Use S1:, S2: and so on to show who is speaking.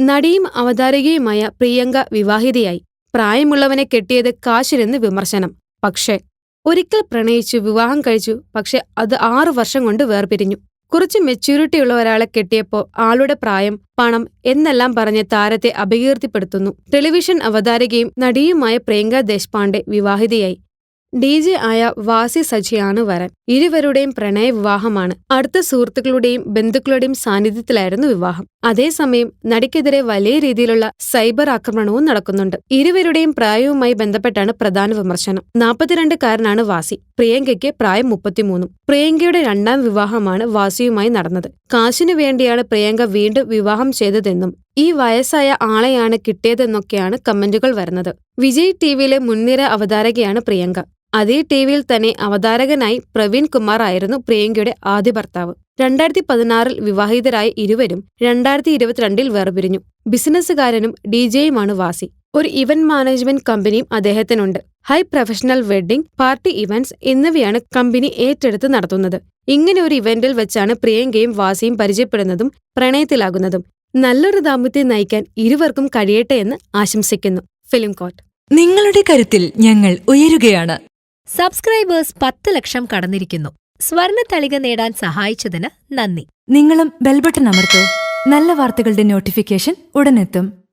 S1: നടിയും അവതാരകയുമായ പ്രിയങ്ക വിവാഹിതയായി. പ്രായമുള്ളവനെ കെട്ടിയത് കാശിനെന്ന് വിമർശനം. പക്ഷേ ഒരിക്കൽ പ്രണയിച്ചു വിവാഹം കഴിച്ചു. പക്ഷെ അത് ആറു വർഷം കൊണ്ട് വേർപിരിഞ്ഞു. കുറച്ച് മെച്യൂരിറ്റിയുള്ള ഒരാളെ കെട്ടിയപ്പോൾ ആളുടെ പ്രായം പണം എന്നെല്ലാം പറഞ്ഞ് താരത്തെ അപകീർത്തിപ്പെടുത്തുന്നു. ടെലിവിഷൻ അവതാരകയും നടിയുമായ പ്രിയങ്ക ദേശ്പാണ്ഡെ വിവാഹിതയായി. ഡി ജെ ആയ വാസി സജിയാണ് വരൻ. ഇരുവരുടെയും പ്രണയ വിവാഹമാണ് അടുത്ത സുഹൃത്തുക്കളുടെയും ബന്ധുക്കളുടെയും സാന്നിധ്യത്തിലായിരുന്നു വിവാഹം. അതേസമയം നടിക്കെതിരെ വലിയ രീതിയിലുള്ള സൈബർ ആക്രമണവും നടക്കുന്നുണ്ട്. ഇരുവരുടെയും പ്രായവുമായി ബന്ധപ്പെട്ടാണ് പ്രധാന വിമർശനം. നാൽപ്പത്തിരണ്ടുകാരനാണ് വാസി. പ്രിയങ്കയ്ക്ക് പ്രായം മുപ്പത്തിമൂന്നും. പ്രിയങ്കയുടെ രണ്ടാം വിവാഹമാണ് വാസിയുമായി നടന്നത്. കാശിനു വേണ്ടിയാണ് പ്രിയങ്ക വീണ്ടും വിവാഹം ചെയ്തതെന്നും ഈ വയസ്സായ ആളെയാണ് കിട്ടിയതെന്നൊക്കെയാണ് കമന്റുകൾ വരുന്നത്. വിജയ് ടിവിയിലെ മുൻനിര അവതാരകയാണ് പ്രിയങ്ക. അതേ ടിവിയിൽ തന്നെ അവതാരകനായി പ്രവീൺ കുമാർ ആയിരുന്നു പ്രിയങ്കയുടെ ആദ്യ ഭർത്താവ്. രണ്ടായിരത്തി പതിനാറിൽ വിവാഹിതരായ ഇരുവരും രണ്ടായിരത്തി ഇരുപത്തിരണ്ടിൽ വേർപിരിഞ്ഞു. ബിസിനസ്സുകാരനും ഡിജെയുമാണ് വാസി. ഒരു ഇവന്റ് മാനേജ്മെന്റ് കമ്പനിയും അദ്ദേഹത്തിനുണ്ട്. High professional wedding party events എന്നിവയാണ് കമ്പനി ഏറ്റെടുത്ത് നടത്തുന്നത്. ഇങ്ങനെ ഒരു ഇവന്റിൽ വെച്ചാണ് പ്രിയങ്കയും വാസിയും പരിചയപ്പെടുന്നതും പ്രണയത്തിലാകുന്നതും. നല്ലൊരു ദാമ്പത്യം നയിക്കാൻ ഇരുവർക്കും കഴിയട്ടെ എന്ന് ആശംസിക്കുന്നു. ഫിലിം കോട്ട്
S2: നിങ്ങളുടെ കരുത്തിൽ ഞങ്ങൾ ഉയരുകയാണ്.
S3: സബ്സ്ക്രൈബേഴ്സ് പത്ത് ലക്ഷം കടന്നിരിക്കുന്നു. സ്വർണ തളിക നേടാൻ സഹായിച്ചതിന് നന്ദി.
S2: നിങ്ങളും ബെൽബട്ടൺ അമർത്തോ. നല്ല വാർത്തകളുടെ നോട്ടിഫിക്കേഷൻ ഉടനെത്തും.